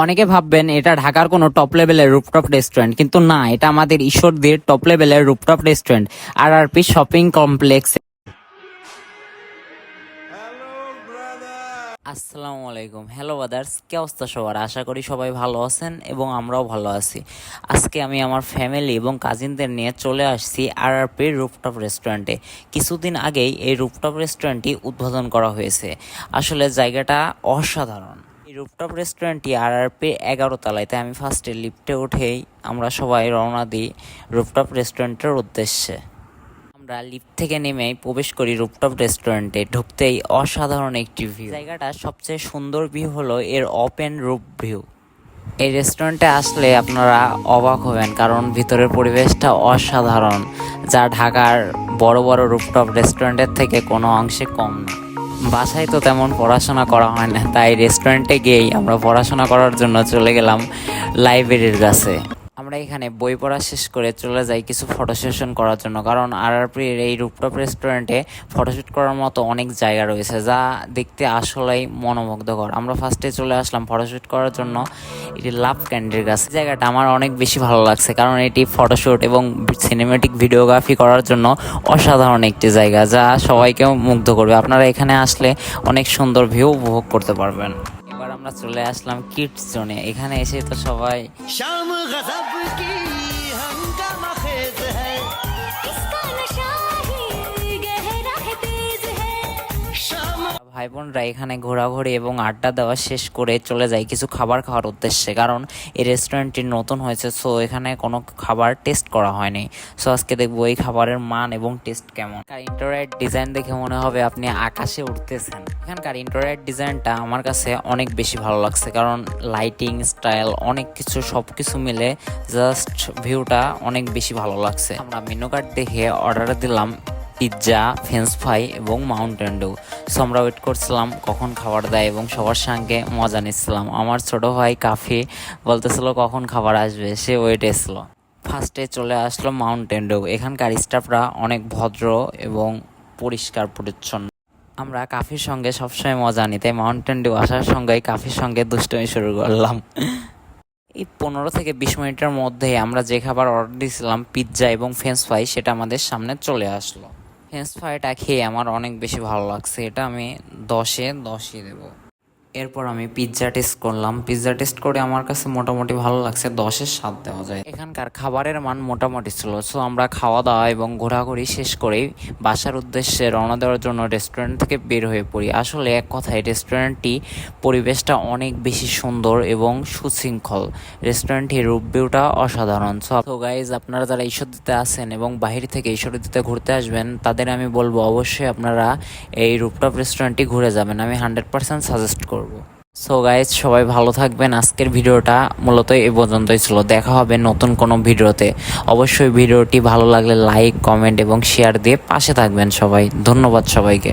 অনেকে ভাববেন এটা ঢাকার কোনো টপ লেভেলের রুপটপ রেস্টুরেন্ট কিন্তু না, এটা আমাদের ঈশ্বরদীর টপ লেভেলের রুপটপ রেস্টুরেন্ট আর আর পি শপিং কমপ্লেক্স আসসালামু আলাইকুম। হ্যালো বাদার্স কে অবস্থা সবার? আশা করি সবাই ভালো আছেন এবং আমরাও ভালো আছি। আজকে আমি আমার ফ্যামিলি এবং কাজিনদের নিয়ে চলে আসছি আর আর পি রুপটপ রেস্টুরেন্টে কিছুদিন আগেই এই রুপটপ রেস্টুরেন্টটি উদ্বোধন করা হয়েছে। আসলে জায়গাটা অসাধারণ। রুপটপ রেস্টুরেন্টটি আর আর পি এগারো তলায় তাই আমি ফার্স্টে লিফটে উঠেই আমরা সবাই রওনা দিই রুপটপ রেস্টুরেন্টের উদ্দেশ্যে। আমরা লিফট থেকে নেমে প্রবেশ করি রুপটপ রেস্টুরেন্টে ঢুকতেই অসাধারণ একটি ভিউ জায়গাটা সবচেয়ে সুন্দর ভিউ হলো এর ওপেন রুপ ভিউ এই রেস্টুরেন্টে আসলে আপনারা অবাক হবেন কারণ ভিতরের পরিবেশটা অসাধারণ, যা ঢাকার বড় বড় রুপটপ রেস্টুরেন্টের থেকে কোনো অংশে কম না। বাসায় তো তেমন পড়াশোনা করা হয় না, তাই রেস্টুরেন্টে গিয়েই আমরা পড়াশোনা করার জন্য চলে গেলাম লাইব্রেরির কাছে। আমরা এখানে বই পড়া শেষ করে চলে যাই কিছু ফটো সেশন করার জন্য। কারণ আর আরপির এই রুপটপ রেস্টুরেন্টে ফটোশ্যুট করার মতো অনেক জায়গা রয়েছে যা দেখতে আসলেই মনোমুগ্ধকর। আমরা ফার্স্টে চলে আসলাম ফটোশ্যুট করার জন্য। এটি লাভ ক্যান্ডির গাছ জায়গাটা আমার অনেক বেশি ভালো লাগছে কারণ এটি ফটোশ্যুট এবং সিনেমেটিক ভিডিওগ্রাফি করার জন্য অসাধারণ একটি জায়গা যা সবাইকে মুগ্ধ করবে। আপনারা এখানে আসলে অনেক সুন্দর ভিউ উপভোগ করতে পারবেন। আমরা চলে আসলাম কিডস জোনে এখানে এসে তো সবাই ভাই বোনরা এখানে ঘোরাঘুরি এবং আড্ডা দেওয়া শেষ করে চলে যায় কিছু খাবার খাওয়ার উদ্দেশ্যে, কারণ এই রেস্টুরেন্টটি নতুন হয়েছে সো এখানে কোনো খাবার টেস্ট করা হয়নি। সো আজকে দেখব এই খাবারের মান এবং টেস্ট কেমন। ইন্টারনেট ডিজাইন দেখে মনে হবে আপনি আকাশে উঠতেছেন। এখানকার ইন্টারনেট ডিজাইনটা আমার কাছে অনেক বেশি ভালো লাগছে, কারণ লাইটিং স্টাইল অনেক কিছু সব কিছু মিলে জাস্ট ভিউটা অনেক বেশি ভালো লাগছে। আমরা মেনু কার্ড দেখে অর্ডার দিলাম। পিৎজা ফ্রেঞ্চ ফ্রাই এবং মাউন্টেন ডিউ সো আমরা ওয়েট করছিলাম কখন খাবার দেয় এবং সবার সঙ্গে মজা নিচ্ছিলাম। আমার ছোট ভাই কাফি বলতেছিল কখন খাবার আসবে, সে ওয়েট এসলো ফার্স্টে চলে আসলো মাউন্টেন ডিউ এখানকার স্টাফরা অনেক ভদ্র এবং পরিষ্কার পরিচ্ছন্ন। আমরা কাফির সঙ্গে সবসময় মজা নিই তাই মাউন্টেন ডিউ আসার সঙ্গেই কাফির সঙ্গে দুষ্টমি শুরু করলাম। এই পনেরো থেকে বিশ মিনিটের মধ্যে আমরা যে খাবার অর্ডার দিয়েছিলাম পিৎজা এবং ফ্রেঞ্চ ফ্রাই সেটা আমাদের সামনে চলে আসলো। ফ্রেঞ্চ ফ্রাইটা খেয়ে আমার অনেক বেশি ভালো লাগছে। এটা আমি দশে দশই দেবো। এরপর আমি পিৎজা টেস্ট করলাম। পিৎজা টেস্ট করে আমার কাছে মোটামুটি ভালো লাগছে, দশের স্বাদ দেওয়া যায়। এখানকার খাবারের মান মোটামুটি ছিল সো আমরা খাওয়া দাওয়া এবং ঘোরাঘুরি শেষ করেই বাসার উদ্দেশ্যে রওনা দেওয়ার জন্য রেস্টুরেন্ট থেকে বের হয়ে পড়ি। আসলে এক কথায় রেস্টুরেন্টটি পরিবেশটা অনেক বেশি সুন্দর এবং সুশৃঙ্খল। রেস্টুরেন্টটির রূপ ভিউটা অসাধারণ। সো গাইজ আপনারা যারা ঈশ্বরদীতে আছেন এবং বাহির থেকে ঈশ্বরদীতে ঘুরতে আসবেন, তাদের আমি বলব অবশ্যই আপনারা এই রুপটপ রেস্টুরেন্টটি ঘুরে যাবেন। আমি হান্ড্রেড পার্সেন্ট সাজেস্ট করব। সো গাইজ সবাই ভালো থাকবেন। আজকের ভিডিওটা মূলত এ পর্যন্তই ছিল। দেখা হবে নতুন কোনো ভিডিওতে। অবশ্যই ভিডিওটি ভালো লাগলে লাইক কমেন্ট এবং শেয়ার দিয়ে পাশে থাকবেন সবাই। ধন্যবাদ সবাইকে।